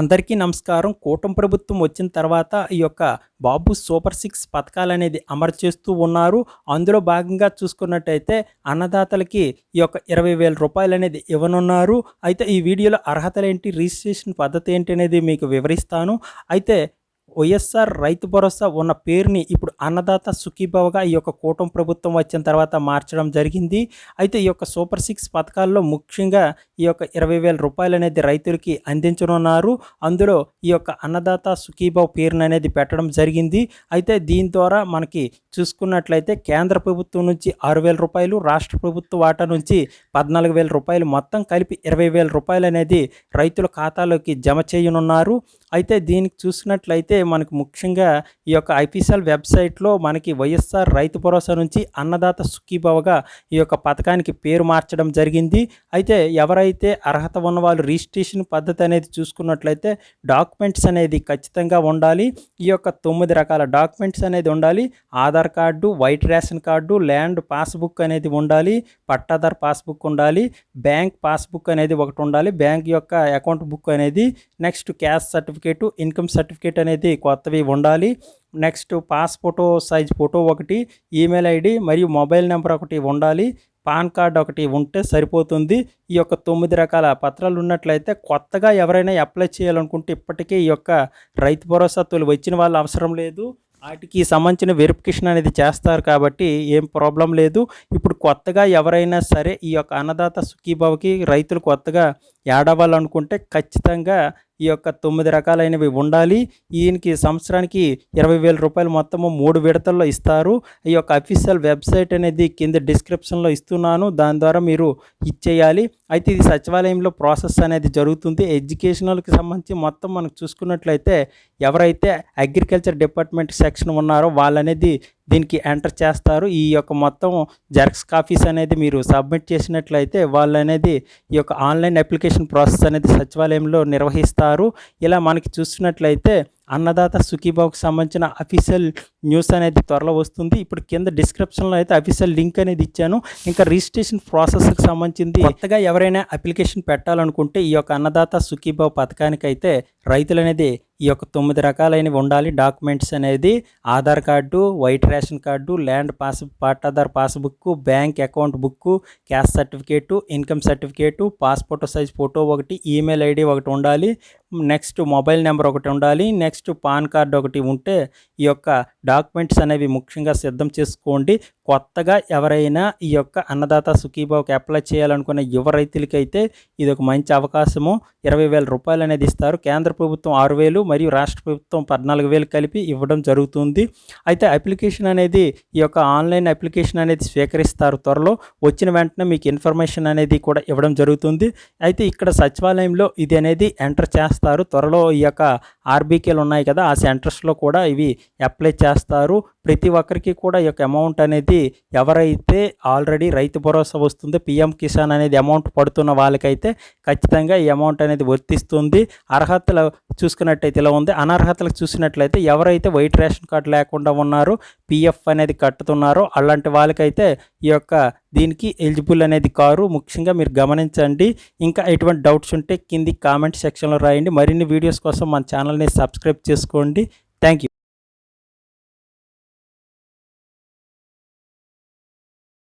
అందరికీ నమస్కారం. కూటమి ప్రభుత్వం వచ్చిన తర్వాత ఈ యొక్క బాబు సూపర్ సిక్స్ పథకాలు అనేది అమలు చేస్తూ ఉన్నారు. అందులో భాగంగా చూసుకున్నట్టయితే అన్నదాతలకి ఈ యొక్క ఇరవై వేల రూపాయలు అనేది ఇవ్వనున్నారు. అయితే ఈ వీడియోలో అర్హతలు ఏంటి రిజిస్ట్రేషన్ పద్ధతి ఏంటి అనేది మీకు వివరిస్తాను. అయితే వైఎస్ఆర్ రైతు భరోసా ఉన్న పేరుని ఇప్పుడు అన్నదాత సుఖీభావగా ఈ యొక్క కూటమి ప్రభుత్వం వచ్చిన తర్వాత మార్చడం జరిగింది. అయితే ఈ యొక్క సూపర్ సిక్స్ పథకాల్లో ముఖ్యంగా ఈ యొక్క ఇరవై వేల రూపాయలు అనేది రైతులకి అందించనున్నారు. అందులో ఈ యొక్క అన్నదాత సుఖీభావ పేరుని అనేది పెట్టడం జరిగింది. అయితే దీని ద్వారా మనకి చూసుకున్నట్లయితే కేంద్ర ప్రభుత్వం నుంచి ఆరు వేల రూపాయలు రాష్ట్ర ప్రభుత్వ వాటా నుంచి పద్నాలుగు వేల రూపాయలు మొత్తం కలిపి ఇరవై వేల రూపాయలు అనేది రైతుల ఖాతాలోకి జమ చేయనున్నారు. అయితే దీనికి చూసినట్లయితే మనకు ముఖ్యంగా ఈ యొక్క ఐపీసీఎల్ వెబ్సైట్లో మనకి వైఎస్ఆర్ రైతు భరోసా నుంచి అన్నదాత సుఖీభావగా ఈ యొక్క పథకానికి పేరు మార్చడం జరిగింది. అయితే ఎవరైతే అర్హత ఉన్న వాళ్ళు రిజిస్ట్రేషన్ పద్ధతి అనేది చూసుకున్నట్లయితే డాక్యుమెంట్స్ అనేది ఖచ్చితంగా ఉండాలి. ఈ యొక్క తొమ్మిది రకాల డాక్యుమెంట్స్ అనేది ఉండాలి. Aadhaar card white ration card land passbook అనేది ఉండాలి. పట్టాదార్ పాస్బుక్ ఉండాలి. బ్యాంక్ పాస్బుక్ అనేది ఒకటి ఉండాలి. బ్యాంక్ యొక్క అకౌంట్ బుక్ అనేది next cash certificate income certificate అనేది కొత్తవి ఉండాలి. Next pass photo size photo ఒకటి ఈమెయిల్ ఐడి మరియు మొబైల్ నెంబర్ ఒకటి ఉండాలి. పాన్ కార్డ్ ఒకటి ఉంటే సరిపోతుంది. ఈ యొక్క తొమ్మిది రకాల పత్రాలు ఉన్నట్లయితే కొత్తగా ఎవరైనా అప్లై చేయాలనుకుంటే ఇప్పటికే ఈ యొక్క రైతు భరోసా తొలి వచ్చిన వాళ్ళు అవసరం లేదు. వాటికి సంబంధించిన వెరిఫికేషన్ అనేది చేస్తారు కాబట్టి ఏం ప్రాబ్లం లేదు. ఇప్పుడు కొత్తగా ఎవరైనా సరే ఈ యొక్క అన్నదాత సుఖీభావకి రైతులు కొత్తగా యాడ్ అవ్వాలనుకుంటే ఖచ్చితంగా ఈ యొక్క తొమ్మిది రకాలైనవి ఉండాలి. ఈయనకి సంవత్సరానికి ఇరవై వేల రూపాయలు మొత్తము మూడు విడతల్లో ఇస్తారు. ఈ యొక్క అఫీషియల్ వెబ్సైట్ అనేది కింద డిస్క్రిప్షన్లో ఇస్తున్నాను. దాని ద్వారా మీరు ఇచ్చేయాలి. అయితే ఇది సచివాలయంలో ప్రాసెస్ అనేది జరుగుతుంది. ఎడ్యుకేషనల్కి సంబంధించి మొత్తం మనకు చూసుకున్నట్లయితే ఎవరైతే అగ్రికల్చర్ డిపార్ట్మెంట్ సెక్షన్ ఉన్నారో వాళ్ళనేది దీనికి ఎంటర్ చేస్తారు. ఈ యొక్క మొత్తం జెరాక్స్ కాపీస్ అనేది మీరు సబ్మిట్ చేసినట్లయితే వాళ్ళు అనేది ఈ యొక్క ఆన్లైన్ అప్లికేషన్ ప్రాసెస్ అనేది సచివాలయంలో నిర్వహిస్తారు. ఇలా మనకి చూసినట్లయితే అన్నదాత సుఖీబాబుకి సంబంధించిన అఫీషియల్ న్యూస్ అనేది త్వరలో వస్తుంది. ఇప్పుడు కింద డిస్క్రిప్షన్లో అయితే అఫీషియల్ లింక్ అనేది ఇచ్చాను. ఇంకా రిజిస్ట్రేషన్ ప్రాసెస్కి సంబంధించింది కొత్తగా ఎవరైనా అప్లికేషన్ పెట్టాలనుకుంటే ఈ యొక్క అన్నదాత సుఖీబాబు పథకానికైతే రైతులు అనేది ఈ యొక్క తొమ్మిది రకాలైనవి ఉండాలి. డాక్యుమెంట్స్ అనేది Aadhaar card white ration card land pass pattadar passbook bank account book cash certificate income certificate passport size photo ఒకటి ఈమెయిల్ ఐడి ఒకటి ఉండాలి. నెక్స్ట్ మొబైల్ నెంబర్ ఒకటి ఉండాలి. నెక్స్ట్ పాన్ కార్డ్ ఒకటి ఉంటే ఈ యొక్క డాక్యుమెంట్స్ అనేవి ముఖ్యంగా సిద్ధం చేసుకోండి. కొత్తగా ఎవరైనా ఈ యొక్క అన్నదాత సుఖీబాబుకి అప్లై చేయాలనుకున్న యువ రైతులకైతే ఇది ఒక మంచి అవకాశము. ఇరవై వేల రూపాయలు అనేది ఇస్తారు. కేంద్ర ప్రభుత్వం ఆరు వేలు మరియు రాష్ట్ర ప్రభుత్వం పద్నాలుగు వేలు కలిపి ఇవ్వడం జరుగుతుంది. అయితే అప్లికేషన్ అనేది ఈ యొక్క ఆన్లైన్ అప్లికేషన్ అనేది స్వీకరిస్తారు త్వరలో. వచ్చిన వెంటనే మీకు ఇన్ఫర్మేషన్ అనేది కూడా ఇవ్వడం జరుగుతుంది. అయితే ఇక్కడ సచివాలయంలో ఇది అనేది ఎంటర్ చేస్తారు. త్వరలో ఈ యొక్క ఆర్బీకేలు ఉన్నాయి కదా ఆ సెంటర్స్లో కూడా ఇవి అప్లై చేస్తారు. ప్రతి ఒక్కరికి కూడా ఈ యొక్క అమౌంట్ అనేది ఎవరైతే ఆల్రెడీ రైతు భరోసా వస్తుందో పిఎం కిసాన్ అనేది అమౌంట్ పడుతున్న వాళ్ళకైతే ఖచ్చితంగా ఈ అమౌంట్ అనేది వర్తిస్తుంది. అర్హతలు చూసుకున్నట్టయితే ఇలా ఉంది. అనర్హతలకు చూసినట్లయితే ఎవరైతే వైట్ రేషన్ కార్డు లేకుండా ఉన్నారో పిఎఫ్ అనేది కట్టుతున్నారో అలాంటి వాళ్ళకైతే ఈ యొక్క దీనికి ఎలిజిబుల్ అనేది కారు. ముఖ్యంగా మీరు గమనించండి. ఇంకా ఎటువంటి డౌట్స్ ఉంటే కింది కామెంట్ సెక్షన్లో రాయండి. మరిన్ని వీడియోస్ కోసం మన ఛానల్ని సబ్స్క్రైబ్ చేసుకోండి. Thank you